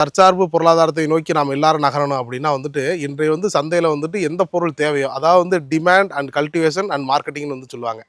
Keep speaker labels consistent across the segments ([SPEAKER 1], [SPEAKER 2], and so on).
[SPEAKER 1] தற்சார்பு பொருளாதாரத்தை நோக்கி நாம் எல்லாரும் நகரணும் அப்படின்னா வந்துட்டு இன்றைய வந்து சந்தையில் வந்துட்டு எந்த பொருள் தேவையோ அதாவது வந்து டிமாண்ட் அண்ட் கல்டிவேஷன் அண்ட் மார்க்கெட்டிங்னு வந்து சொல்லுவாங்க.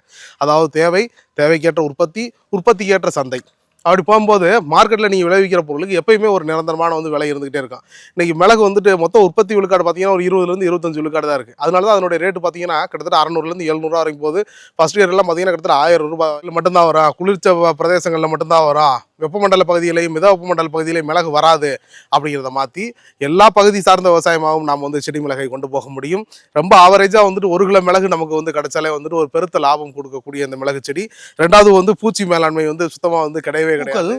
[SPEAKER 1] அதாவது தேவை தேவைக்கேற்ற உற்பத்தி உற்பத்திக்கேற்ற சந்தை. அப்படி போகும்போது மார்க்கெட்டில் நீங்கள் விளைவிக்கிற பொருளுக்கு எப்பயுமே ஒரு நிரந்தரமான வந்து விலை இருந்துகிட்டே இருக்கும். இன்றைக்கி மிளகு வந்துட்டு மொத்த உற்பத்தி விழுக்காடு பார்த்தீங்கன்னா ஒரு இருபதுலேருந்து இருபத்தஞ்சு விழுக்காடு தான் இருக்குது அதனால தான் அதனுடைய ரேட்டு பார்த்தீங்கன்னா கிட்டத்தட்ட அறநூறுலேருந்து எழுநூறுவா வரைக்கும் போது ஃபஸ்ட் இயர்லாம் பார்த்தீங்கன்னா கிட்டத்தட்ட ஆயிரம் ரூபாயில் மட்டும்தான் வரும். குளிர்ச்ச பிரதேசங்களில் மட்டும்தான் வரும். வெப்பமண்டல பகுதியிலையும் மித வெப்பமண்டல பகுதியிலையும் மிளகு வராது அப்படிங்கிறத மாற்றி எல்லா பகுதி சார்ந்த விவசாயமாகவும் நாம் வந்து செடி மிளகை கொண்டு போக முடியும். ரொம்ப ஆவரேஜாக வந்துட்டு ஒரு கிலோ மிளகு நமக்கு வந்து கிடைச்சாலே வந்துட்டு ஒரு பெருத்த லாபம் கொடுக்கக்கூடிய இந்த மிளகு செடி. ரெண்டாவது வந்து பூச்சி மேலாண்மை வந்து சுத்தமாக வந்து கிடையவே கிடையாது.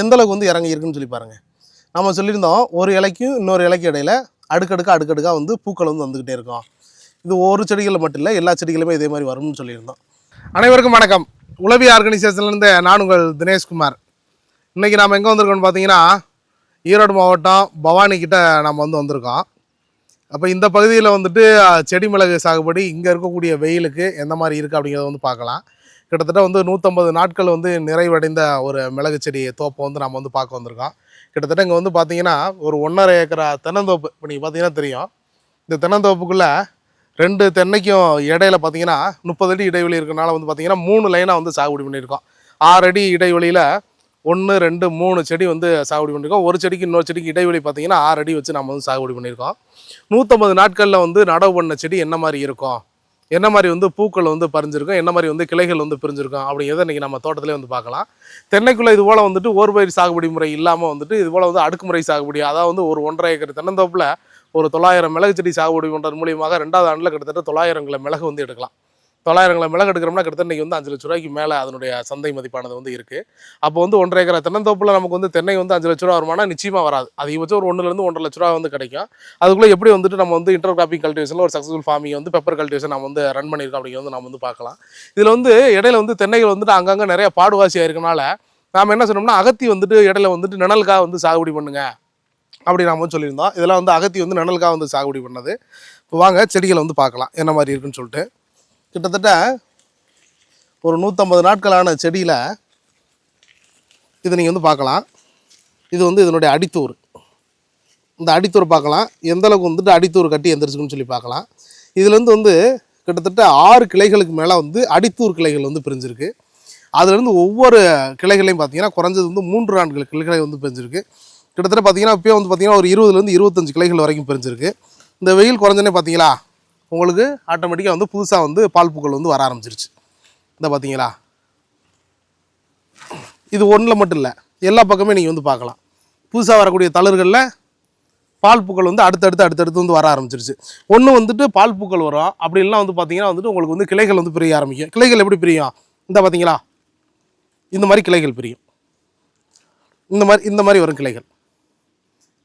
[SPEAKER 1] எந்த அளவுக்கு வந்து இறங்கி இருக்குன்னு சொல்லி பாருங்க. நம்ம சொல்லியிருந்தோம் ஒரு இலைக்கும் இன்னொரு இலைக்கு இடையில அடுக்கடுக்கா அடுக்கடுக்கா வந்து பூக்கள் வந்து வந்துக்கிட்டே இருக்கும். இது ஒரு செடிகளில் மட்டும் இல்லை எல்லா செடிகளுமே இதே மாதிரி வரும்னு சொல்லியிருந்தோம். அனைவருக்கும் வணக்கம். உளவி ஆர்கனைசேஷன்லேருந்து நான் உங்கள் தினேஷ்குமார். இன்றைக்கி நாம் எங்கே வந்திருக்கோம்னு பார்த்தீங்கன்னா ஈரோடு மாவட்டம் பவானி கிட்ட நம்ம வந்து வந்திருக்கோம். அப்போ இந்த பகுதியில் வந்துட்டு செடி மிளகு சாகுபடி இங்கே இருக்கக்கூடிய வெயிலுக்கு எந்த மாதிரி இருக்குது அப்படிங்கிறத வந்து பார்க்கலாம். கிட்டத்தட்ட வந்து நூற்றம்பது நாட்கள் வந்து நிறைவடைந்த ஒரு மிளகு செடி தோப்பை வந்து நம்ம வந்து பார்க்க வந்திருக்கோம். கிட்டத்தட்ட இங்கே வந்து பார்த்தீங்கன்னா ஒரு ஒன்றரை ஏக்கரா தென்னந்தோப்பு இப்போ நீங்கள் பார்த்தீங்கன்னா தெரியும். இந்த தென்னந்தோப்புக்குள்ளே ரெண்டு தென்னைக்கும் இடையில பார்த்தீங்கன்னா முப்பது அடி இடைவெளி இருக்கனால வந்து பார்த்தீங்கன்னா மூணு லைனாக வந்து சாகுபடி பண்ணியிருக்கோம். ஆறு அடி இடைவெளியில் ஒன்று ரெண்டு மூணு செடி வந்து சாகுபடி பண்ணியிருக்கோம். ஒரு செடிக்கு இன்னொரு செடிக்கு இடைவெளி பார்த்தீங்கன்னா ஆறு அடி வச்சு நம்ம வந்து சாகுபடி பண்ணியிருக்கோம். நூற்றம்பது நாட்களில் வந்து நடவு பண்ண செடி என்ன மாதிரி இருக்கும்? என்ன மாதிரி வந்து பூக்கள் வந்து பறிஞ்சிருக்கும் என்ன மாதிரி வந்து கிளைகள் வந்து பிரிஞ்சிருக்கும் அப்படிங்கிறத இன்றைக்கி நம்ம தோட்டத்திலே வந்து பார்க்கலாம். தென்னைக்குள்ளே இது போல் வந்துட்டு ஒரு பயிர் சாகுபடி முறை இல்லாமல் வந்துட்டு இது போல் வந்து அடுக்குமுறை சாகுபடி அதாவது வந்து ஒரு ஒன்றரை ஏக்கர் தென்னந்தோப்பில் ஒரு தொள்ளாயிரம் மிளகு செடி சாகுபடி பண்ணுறது மூலியமாக ரெண்டாவது ஆண்டில் கிட்டத்தட்ட தொள்ளாயிரம் கிலோ மிளகு வந்து எடுக்கலாம். தொள்ளாயிரம் கிலோ மிளகு எடுக்கிறோம்னா கிட்டத்தட்ட இன்றைக்கி வந்து அஞ்சு லட்ச ரூபாய்க்கு மேலே அதனுடைய சந்தை மதிப்பானது வந்து இருக்குது அப்போ வந்து ஒன்றரை ஏக்கரை தென்னந்தோப்பில் நமக்கு வந்து தென்னை வந்து அஞ்சு லட்ச ரூபா வருமானா நிச்சயமாக வராது. அதிகபட்சம் ஒரு ஒன்றுலேருந்து ஒன்றரை லட்ச ரூபா வந்து கிடைக்கும். அதுக்குள்ளே எப்படி வந்துட்டு நம்ம வந்து இன்டர் கிராப்பிங் கல்டிவேஷனில் ஒரு சக்ஸஸ்ஃபுல் ஃபார்மிங் வந்து பெப்பர் கல்டிவேஷன் நம்ம வந்து ரன் பண்ணியிருக்கோம் அப்படிங்கிறது வந்து நம்ம வந்து பார்க்கலாம். இதில் வந்து இடையில வந்து தென்னைகள் வந்துட்டு அங்கங்கே நிறைய பாடுவாசியாக இருக்கனால நாம் என்ன சொன்னோம்னா அகத்தி வந்துட்டு இடையில வந்துட்டு நிழலுக்காக வந்து சாகுபடி பண்ணுங்க அப்படி நாம் வந்து சொல்லியிருந்தோம். இதெல்லாம் வந்து அகத்தி வந்து நிழலுக்காக வந்து சாகுபடி பண்ணது. இப்போ வாங்க செடிகளை வந்து பார்க்கலாம். என்ன மாதிரி இருக்குன்னு சொல்லிட்டு. கிட்டத்தட்ட ஒரு நூற்றம்பது நாட்களான செடியில் இதை நீங்கள் வந்து பார்க்கலாம். இது வந்து இதனுடைய அடித்தூர் இந்த அடித்தூர் பார்க்கலாம். எந்த அளவுக்கு வந்துட்டு அடித்தூர் கட்டி எந்திரிச்சுக்குன்னு சொல்லி பார்க்கலாம். இதுலேருந்து வந்து கிட்டத்தட்ட ஆறு கிளைகளுக்கு மேலே வந்து அடித்தூர் கிளைகள் வந்து பிரிஞ்சிருக்கு. அதுலேருந்து ஒவ்வொரு கிளைகளையும் பார்த்தீங்கன்னா குறைஞ்சது வந்து மூன்று நான்கு கிளைகளை வந்து பிரிஞ்சிருக்கு. கிட்டத்தட்ட பார்த்தீங்கன்னா இப்போயே வந்து பார்த்தீங்கன்னா ஒரு இருபதுலேருந்து இருபத்தஞ்சு கிளைகள் வரைக்கும் பிரிஞ்சிருக்கு. இந்த வெயில் குறைஞ்சனே பார்த்தீங்களா உங்களுக்கு ஆட்டோமேட்டிக்காக வந்து புதுசாக வந்து பால் பூக்கள் வந்து வர ஆரம்பிச்சிருச்சு. இந்த பார்த்தீங்களா இது ஒன்றில் மட்டும் இல்லை எல்லா பக்கமே நீங்கள் வந்து பார்க்கலாம். புதுசாக வரக்கூடிய தளர்களில் பால் பூக்கள் வந்து அடுத்தடுத்து அடுத்தடுத்து வந்து வர ஆரம்பிச்சிருச்சு. ஒன்று வந்துட்டு பால் பூக்கள் வரும். அப்படி இல்லைனா வந்து பார்த்தீங்கன்னா வந்துட்டு உங்களுக்கு வந்து கிளைகள் வந்து பிரிய ஆரம்பிக்கும். கிளைகள் எப்படி பிரியும்? இந்த பார்த்தீங்களா இந்த மாதிரி கிளைகள் பிரியும். இந்த மாதிரி இந்த மாதிரி வரும் கிளைகள்.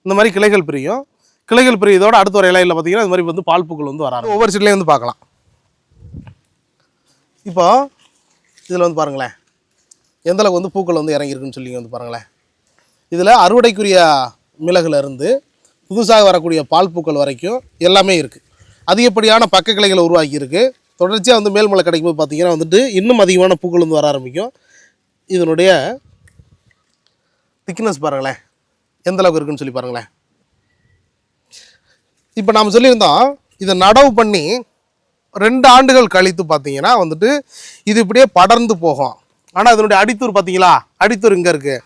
[SPEAKER 1] இந்த மாதிரி கிளைகள் பிரியும். கிளைகள் பிரியதோட அடுத்த ஒரு இலையில் பார்த்தீங்கன்னா இந்த மாதிரி வந்து பால் பூக்கள் வந்து வராது ஒவ்வொரு சீட்லேயும் வந்து பார்க்கலாம். இப்போ இதில் வந்து பாருங்களேன். எந்த அளவுக்கு வந்து பூக்கள் வந்து இறங்கியிருக்குன்னு சொல்லி வந்து பாருங்களேன். இதில் அறுவடைக்குரிய மிளகுலேருந்து புதுசாக வரக்கூடிய பால் பூக்கள் வரைக்கும் எல்லாமே இருக்குது அதிகப்படியான பக்க கிளைகளை உருவாக்கியிருக்கு. தொடர்ச்சியாக வந்து மேல்மலை கிடைக்கும்போது பார்த்தீங்கன்னா வந்துட்டு இன்னும் அதிகமான பூக்கள் வந்து வர ஆரம்பிக்கும். இதனுடைய திக்னஸ் பாருங்களேன். எந்த அளவுக்கு இருக்குன்னு சொல்லி பாருங்களேன். இப்போ நாம் சொல்லியிருந்தோம் இதை நடவு பண்ணி ரெண்டு ஆண்டுகள் கழித்து பார்த்தீங்கன்னா வந்துட்டு இது இப்படியே படர்ந்து போகும். ஆனால் அதனுடைய அடித்தூர் பார்த்தீங்களா? அடித்தூர் இங்கே இருக்குது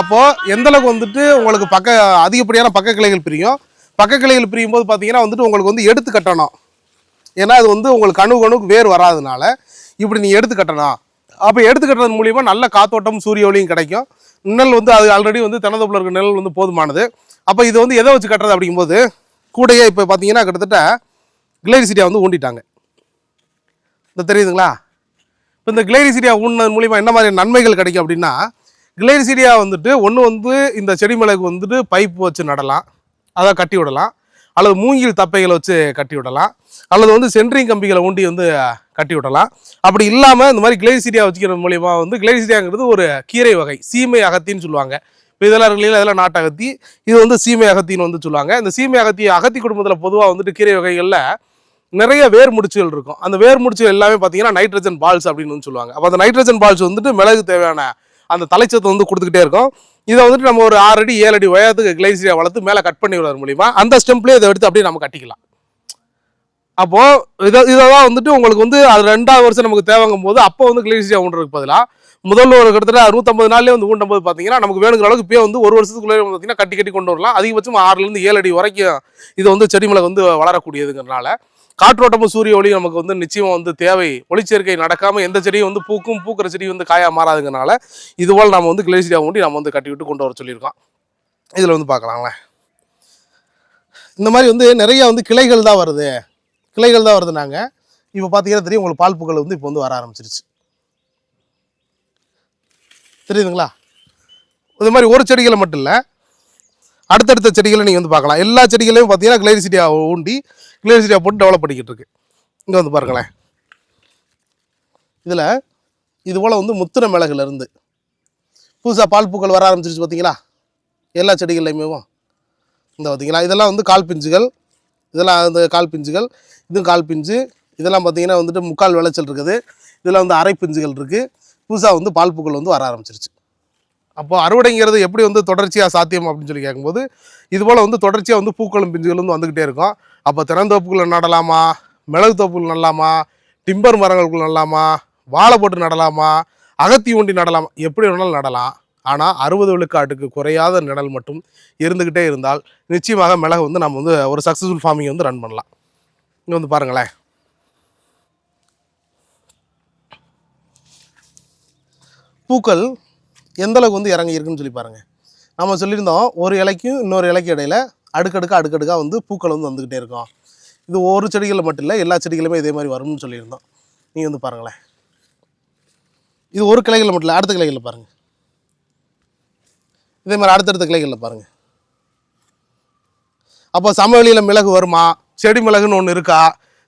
[SPEAKER 1] அப்போது எந்தளவுக்கு வந்துட்டு உங்களுக்கு பக்க அதிகப்படியான பக்க கிளைகள் பிரியும்? பக்க கிளைகள் பிரியும் போது பார்த்தீங்கன்னா வந்துட்டு உங்களுக்கு வந்து எடுத்து கட்டணும். ஏன்னா அது வந்து உங்களுக்கு கணு கணுக்கு வேர் வராதனால இப்படி நீங்கள் எடுத்து கட்டணும். அப்போ எடுத்து கட்டுறது மூலியமாக நல்ல காத்தோட்டம் சூரிய ஒளியும் கிடைக்கும். நெல் வந்து அது ஆல்ரெடி வந்து தென்னந்தோப்பில் இருக்க நிழல் வந்து போதுமானது. அப்போ இது வந்து எதை வச்சு கட்டுறது அப்படிங்கும்போது கூடையே இப்போ பார்த்தீங்கன்னா கிட்டத்தட்ட கிளைரிசிட்டியா வந்து ஊண்டிட்டாங்க. இந்த தெரியுதுங்களா? இப்போ இந்த கிளைரிசிடியா ஊண்டினது மூலிமா என்ன மாதிரி நன்மைகள் கிடைக்கும் அப்படின்னா கிளைரிசிடியா வந்துட்டு ஒன்று வந்து இந்த செடி மிளகு வந்துட்டு பைப் வச்சு நடலாம் அதை கட்டி விடலாம் அல்லது மூங்கில் தப்பைகளை வச்சு கட்டி விடலாம் அல்லது வந்து சென்ட்ரிங் கம்பிகளை ஊண்டி வந்து கட்டி விடலாம். அப்படி இல்லாமல் இந்த மாதிரி கிளைரிசிடியா வச்சுக்கிறது மூலியமாக வந்து கிளைரிசிடியாங்கிறது ஒரு கீரை வகை சீமை அகத்தின்னு சொல்லுவாங்க. இப்போ இதெல்லாம் இருக்கு நாட்டு அகத்தி இது வந்து சீமை அகத்தின்னு வந்து சொல்லுவாங்க. இந்த சீமை அகத்தி அகத்தி குடும்பத்தில் பொதுவாக வந்துட்டு கீரை வகைகளில் நிறைய வேர் முடிச்சுகள் இருக்கும். அந்த வேர் முடிச்சுகள் எல்லாமே பார்த்தீங்கன்னா நைட்ரஜன் பால்ஸ் அப்படின்னு வந்து சொல்லுவாங்க. அப்போ அந்த நைட்ரஜன் பால்ஸ் வந்துட்டு மிளகு தேவையான அந்த தலைச்சத்தை வந்து கொடுத்துக்கிட்டே இருக்கும். இதை வந்துட்டு நம்ம ஒரு ஆறு அடி ஏழு அடி உயரத்துக்கு கிளைசிரியா வளர்த்து மேலே கட் பண்ணி விடுறது மூலிமா அந்த ஸ்டெம்ப்லேயே இதை எடுத்து அப்படியே நம்ம கட்டிக்கலாம். அப்போது இதை இதை தான் வந்துட்டு உங்களுக்கு வந்து அது ரெண்டாவது வருஷம் நமக்கு தேவைங்கும் போது அப்போ வந்து கிளைசிரியா ஊன்றதுக்கு பதிலாக முதல்ல ஒரு கிட்டத்தட்ட அறுபத்தம்பது நாள்லேயே வந்து ஊண்டும் போது பார்த்தீங்கன்னா நமக்கு வேணுங்கிற அளவுக்கு இப்போ வந்து ஒரு வருஷத்துக்குள்ளே பார்த்தீங்கன்னா கட்டி கட்டி கொண்டு வரலாம். அதிகபட்சம் ஆறுலேருந்து ஏழு அடி வரைக்கும் இது வந்து செடி மிளகு வந்து வளரக்கூடியதுங்கிறனால காற்றோட்டமும் சூரிய ஒளி நமக்கு வந்து நிச்சயம் வந்து தேவை. ஒளிச்சேர்க்கை நடக்காமல் எந்த செடியும் வந்து பூக்கும் பூக்கிற செடி வந்து காயாக மாறாதுங்கிறனால இதுபோல் நம்ம வந்து கிளேசியாக ஊண்டி நம்ம வந்து கட்டி விட்டு கொண்டு வர சொல்லியிருக்கோம். இதில் வந்து பார்க்கலாங்களேன் இந்த மாதிரி வந்து நிறைய வந்து கிளைகள் தான் வருது. கிளைகள் தான் வருது நாங்கள் இப்போ பார்த்தீங்கன்னா தெரியும் உங்களுக்கு பால் பூக்கள் வந்து இப்போ வந்து வர ஆரம்பிச்சிருச்சு. தெரியுதுங்களா? இது மாதிரி ஒரு செடிகளை மட்டும் இல்லை. அடுத்தடுத்த செடிகளை நீங்கள் வந்து பார்க்கலாம். எல்லா செடிகளையும் பார்த்தீங்கன்னா கிளேரிசிட்டியாக ஊண்டி கிளேரிசிட்டியாக போட்டு டெவலப் பண்ணிக்கிட்டு இருக்கு. இங்கே வந்து பாருங்களேன். இதில் இது போல் வந்து முத்துன மிளகுலேருந்து புதுசாக பால் பூக்கள் வர ஆரம்பிச்சிருச்சு பார்த்தீங்களா? எல்லா செடிகள்லையுமே இந்த பார்த்தீங்களா இதெல்லாம் வந்து கால் பிஞ்சுகள். இதெல்லாம் வந்து கால் பிஞ்சுகள். இதுவும் கால் பிஞ்சு. இதெல்லாம் பார்த்தீங்கன்னா வந்துட்டு முக்கால் விளைச்சல் இருக்குது. இதெல்லாம் வந்து அரை பிஞ்சுகள் இருக்குது புதுசாக வந்து பால் பூக்கள் வந்து வர ஆரம்பிச்சிருச்சு. அப்போ அறுவடைங்கிறது எப்படி வந்து தொடர்ச்சியாக சாத்தியம் அப்படின்னு சொல்லி கேட்கும்போது இது போல் வந்து தொடர்ச்சியாக வந்து பூக்களும் பிஞ்சுகளும் வந்து வந்துக்கிட்டே இருக்கும். அப்போ திறந்தோப்புக்குள்ள நடலாமா? மிளகு தோப்புகள் நடலாமா? டிம்பர் மரங்களுக்குள்ள நடலாமா? வாழை போட்டு நடலாமா? அகத்தி ஊண்டி நடலாமா? எப்படி வேணாலும் நடலாம். ஆனால் அறுபது விழுக்காட்டுக்கு குறையாத நிழல் மட்டும் இருந்துக்கிட்டே இருந்தால் நிச்சயமாக மிளகு வந்து நம்ம வந்து ஒரு சக்ஸஸ்ஃபுல் ஃபார்மிங் வந்து ரன் பண்ணலாம். இங்கே வந்து பாருங்களேன். பூக்கள் எந்தளவுக்கு வந்து இறங்கி இருக்குன்னு சொல்லி பாருங்கள் நம்ம சொல்லியிருந்தோம் ஒரு இலைக்கும் இன்னொரு இலைக்கு இடையில அடுக்கடுக்கா அடுக்கடுக்காக வந்து பூக்கள் வந்து வந்துக்கிட்டே இருக்கும். இது ஒரு செடிகளில் மட்டும் இல்லை எல்லா செடிகளுமே இதே மாதிரி வரும்னு சொல்லியிருந்தோம். நீங்கள் வந்து பாருங்களேன். இது ஒரு கிளைகளில் மட்டும் இல்லை அடுத்த கிளைகளில் பாருங்கள் இதே மாதிரி அடுத்தடுத்த கிளைகளில் பாருங்கள் அப்போ சமவெளியில் மிளகு வருமா? செடி மிளகுன்னு ஒன்று இருக்கா?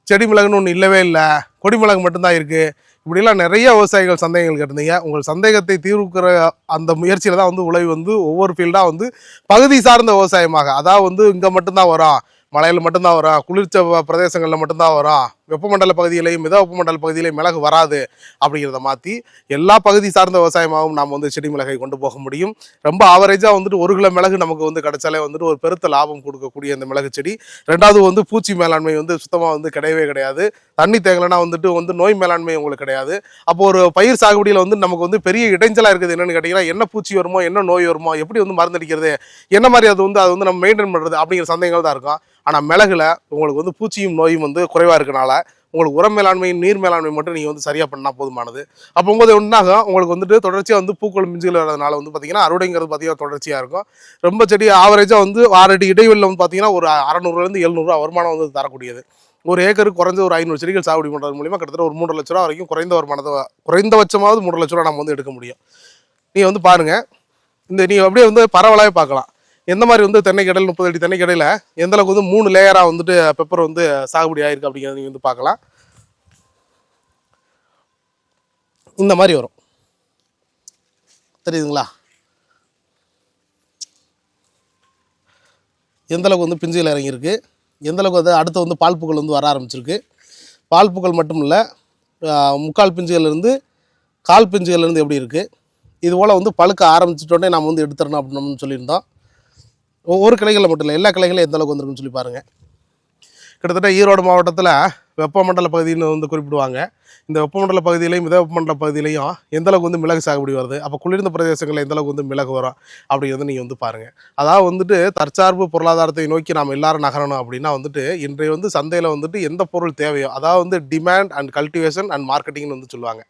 [SPEAKER 1] செடி மிளகுன்னு ஒன்று இல்லவே இல்லை. கொடி மிளகு மட்டும்தான் இருக்குது இப்படிலாம் நிறைய விவசாயிகள் சந்தேகங்கள் கேட்டிருந்தீங்க. உங்கள் சந்தேகத்தை தீர்வுக்கிற அந்த முயற்சியில் தான் வந்து உழவு வந்து ஒவ்வொரு ஃபீல்டாக வந்து பகுதி சார்ந்த விவசாயமாக. அதாவது வந்து இங்கே மட்டும்தான் வரும் மலையில் மட்டும்தான் வரும் குளிர்ச்ச பிரதேசங்களில் மட்டும்தான் வரும் வெப்பமண்டல பகுதியிலையும் மித வெப்பமண்டல பகுதியிலையும் மிளகு வராது அப்படிங்கிறத மாற்றி எல்லா பகுதி சார்ந்த விவசாயமாகவும் நாம் வந்து செடி மிளகை கொண்டு போக முடியும். ரொம்ப ஆவரேஜாக வந்துட்டு ஒரு கிலோ மிளகு நமக்கு வந்து கிடைச்சாலே வந்துட்டு ஒரு பெருத்த லாபம் கொடுக்கக்கூடிய அந்த மிளகு செடி. ரெண்டாவது வந்து பூச்சி மேலாண்மை வந்து சுத்தமாக வந்து கிடையவே கிடையாது. தண்ணி தேங்கலைன்னா வந்துட்டு வந்து நோய் மேலாண்மை உங்களுக்கு கிடையாது. அப்போ ஒரு பயிர் சாகுபடியில் வந்து நமக்கு வந்து பெரிய இடைஞ்சலாக இருக்குது என்னென்னு கேட்டிங்கன்னா என்ன பூச்சி வருமோ என்ன நோய் வருமோ எப்படி வந்து மருந்தடிக்கிறது என்ன மாதிரி அது வந்து அது வந்து நம்ம மெயின்டைன் பண்ணுறது அப்படிங்கிற சந்தேகங்கள் தான் இருக்கும். ஆனால் மிளகுல உங்களுக்கு வந்து பூச்சியும் நோயும் வந்து குறைவாக இருக்கனால உங்களுக்கு உரம் மேலாண்மை நீர் மேலாண்மை மட்டும் நீங்கள் வந்து சரியாக பண்ணால் போதுமானது. அப்போ போது ஒன்றாகும் உங்களுக்கு வந்துட்டு தொடர்ச்சியாக வந்து பூக்கள் மிஞ்சுகள் வரதுனால வந்து பார்த்தீங்கன்னா அறுவடைங்கிறது பார்த்தீங்கன்னா தொடர்ச்சியாக இருக்கும். ரொம்ப செடி ஆவரேஜாக வந்து ஆறடி இடைவெளியில் வந்து பார்த்தீங்கன்னா ஒரு அறநூறுலேருந்து எழுநூறுவா வருமானம் வந்து தரக்கூடியது. ஒரு ஏக்கருக்கு குறைஞ்ச ஒரு ஐநூறு செடிகள் சாகுபடி பண்ணுறது மூலிமா கிட்டத்தட்ட ஒரு மூன்று லட்ச ரூபா வரைக்கும் குறைந்த வருமானத்தை குறைந்தபட்சமாவது மூன்று லட்ச ரூபா நம்ம வந்து எடுக்க முடியும். நீங்கள் வந்து பாருங்கள் இந்த நீங்கள் அப்படியே வந்து பரவலாகவே பார்க்கலாம். எந்த மாதிரி வந்து தென்னை கடையில் முப்பது அடி தென்னை கடையில் எந்த அளவுக்கு வந்து மூணு லேயராக வந்துட்டு பெப்பர் வந்து சாகுபடி ஆயிருக்கு அப்படிங்கிறத நீங்கள் வந்து பார்க்கலாம். இந்த மாதிரி வரும். தெரியுதுங்களா? எந்தளவுக்கு வந்து பிஞ்சுகள் இறங்கியிருக்கு? எந்தளவுக்கு வந்து அடுத்து வந்து பால் வந்து வர ஆரம்பிச்சிருக்கு? பால் மட்டும் இல்லை முக்கால் பிஞ்சுகள்லேருந்து கால் பிஞ்சுகள்லேருந்து எப்படி இருக்குது இது போல் வந்து பழுக்க ஆரம்பிச்சிட்டோடனே நம்ம வந்து எடுத்துடணும் அப்படின்னு சொல்லியிருந்தோம். ஒவ்வொரு கிளைகளில் மட்டும் இல்லை எல்லா கிளைகளும் எந்த அளவுக்கு வந்திருக்குன்னு சொல்லி பாருங்கள் கிட்டத்தட்ட ஈரோடு மாவட்டத்தில் வெப்பமண்டல பகுதின்னு வந்து குறிப்பிடுவாங்க. இந்த வெப்பமண்டல பகுதியிலையும் மித வெப்பமண்டல பகுதியிலையும் எந்த அளவுக்கு வந்து மிளகு சாகுபடி வருது அப்போ குளிர்ந்த பிரதேசங்களில் எந்த அளவுக்கு வந்து மிளகு வரும் அப்படிங்கிறது நீங்கள் வந்து பாருங்கள் அதாவது வந்துட்டு தற்சார்பு பொருளாதாரத்தை நோக்கி நாம் எல்லாரும் நகரணும் அப்படின்னா வந்துட்டு இன்றைய வந்து சந்தையில் வந்துட்டு எந்த பொருள் தேவையோ அதாவது வந்து டிமாண்ட் அண்ட் கல்டிவேஷன் அண்ட் மார்க்கெட்டிங்னு வந்து சொல்லுவாங்க.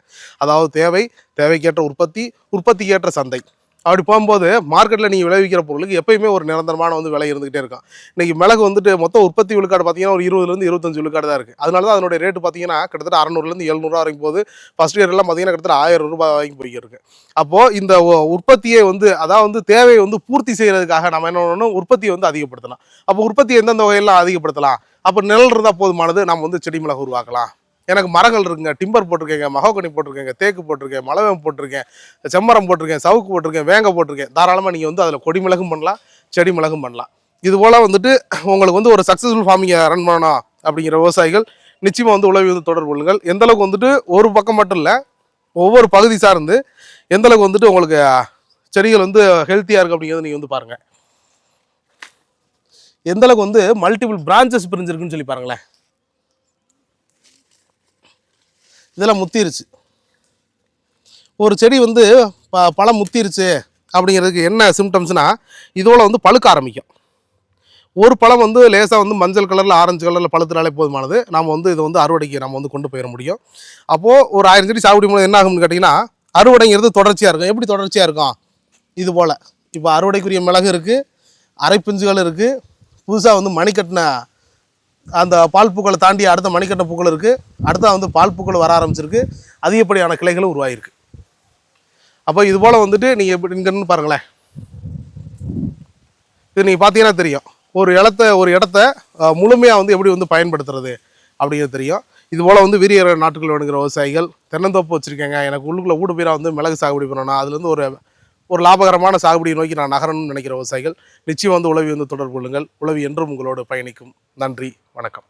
[SPEAKER 1] அதாவது தேவை தேவைக்கேற்ற உற்பத்தி உற்பத்திக்கேற்ற சந்தை. அப்படி போகும்போது மார்க்கெட்டில் நீங்கள் விளைவிக்கிற பொருளுக்கு எப்பயுமே ஒரு நிரந்தரமான வந்து விலை இருந்துகிட்டே இருக்கும். இன்றைக்கி மிளகு வந்துட்டு மொத்தம் உற்பத்தி விழுக்காடு பார்த்தீங்கன்னா ஒரு இருபதுலேருந்து இருபத்தஞ்சு விழுக்காடு தான் இருக்குது அதனால தான் அதனுடைய ரேட்டு பார்த்தீங்கன்னா கிட்டத்தட்ட அறநூறுலேருந்து எழுநூறுவா வரைக்கும் போது ஃபஸ்ட் இயர்லாம் பார்த்தீங்கன்னா கிட்டத்தட்ட ஆயிரம் ரூபாய் வரைக்கும் போய்க்கிருக்கு அப்போது இந்த உற்பத்தியை வந்து அதாவது வந்து தேவையை வந்து பூர்த்தி செய்கிறதுக்காக நம்ம என்ன பண்ணணும்? உற்பத்தியை வந்து அதிகப்படுத்தலாம். அப்போ உற்பத்தி எந்தெந்த வகையெல்லாம் அதிகப்படுத்தலாம்? அப்போ நிழல் இருந்தால் போதுமானது நம்ம வந்து செடி மிளகு உருவாக்கலாம். எனக்கு மரங்கள் இருக்குங்க. டிம்பர் போட்டிருக்கேங்க மகோகனி போட்டிருக்கேங்க தேக்கு போட்டிருக்கேன் மலவேம் போட்டிருக்கேன் செம்மரம் போட்டிருக்கேன் சவுக்கு போட்டிருக்கேன் வேங்க போட்டிருக்கேன். தாராளமாக நீங்கள் வந்து அதில் கொடி மிளகும் பண்ணலாம் செடி மிளகும் பண்ணலாம். இது போல் வந்துட்டு உங்களுக்கு வந்து ஒரு சக்ஸஸ்ஃபுல் ஃபார்மிங்கை ரன் பண்ணணும் அப்படிங்கிற விவசாயிகள் நிச்சயமாக வந்து உழவி வந்து தொடர்பு கொள்ளுங்கள். எந்தளவுக்கு வந்துட்டு ஒரு பக்கம் மட்டும் இல்லை ஒவ்வொரு பகுதி சார்ந்து எந்தளவுக்கு வந்துட்டு உங்களுக்கு செடிகள் வந்து ஹெல்த்தியாக இருக்குது அப்படிங்கிறத நீங்கள் வந்து பாருங்கள் எந்தளவுக்கு வந்து மல்டிபிள் பிரான்ச்சஸ் பிரிஞ்சிருக்குன்னு சொல்லி பாருங்களேன். இதெல்லாம் முத்திருச்சு. ஒரு செடி வந்து ப பழம் முத்திருச்சு அப்படிங்கிறதுக்கு என்ன சிம்டம்ஸ்னால் இதோட வந்து பழுக்க ஆரம்பிக்கும். ஒரு பழம் வந்து லேசாக வந்து மஞ்சள் கலரில் ஆரஞ்சு கலரில் பழுத்தினாலே போதுமானது. நம்ம வந்து இதை வந்து அறுவடைக்கு நம்ம வந்து கொண்டு போயிட முடியும். அப்போது ஒரு ஆயிரம் செடி சாகுபடி மூலம் என்ன ஆகும்னு கேட்டிங்கன்னா அறுவடைங்கிறது தொடர்ச்சியாக இருக்கும். எப்படி தொடர்ச்சியாக இருக்கும்? இது போல். இப்போ அறுவடைக்குரிய மிளகு இருக்குது அரைப்பிஞ்சுகள் இருக்குது புதுசாக வந்து மணிக்கட்டின அந்த பால் பூக்களை தாண்டி அடுத்த மணிக்கட்ட பூக்கள் இருக்குது அடுத்த வந்து பால் பூக்கள் வர ஆரம்பிச்சிருக்கு. அதிகப்படியான கிளைகளும் உருவாகிருக்கு அப்போ இது போல் வந்துட்டு நீங்கள் எப்படி இங்கன்னு பாருங்களேன். இது நீங்கள் பார்த்தீங்கன்னா தெரியும். ஒரு இடத்த ஒரு இடத்த முழுமையாக வந்து எப்படி வந்து பயன்படுத்துறது அப்படிங்கிறது தெரியும். இது போல் வந்து விரியற நாட்டுகள் வேணுங்கிற விவசாயிகள் தென்னந்தோப்பு வச்சுருக்கேங்க. எனக்கு உள்ளுக்குள்ளே ஊடு பீரா வந்து மிளகு சாகுபடி பண்ணணும். அதுலேருந்து ஒரு ஒரு லாபகரமான சாகுபடியை நோக்கி நான் நகரணும்னு நினைக்கிற விவசாயிகள் நிச்சயம் வந்து உளவி வந்து தொடர்பு கொள்ளுங்கள். உளவி என்றும் உங்களோடு பயணிக்கும். நன்றி. வணக்கம்.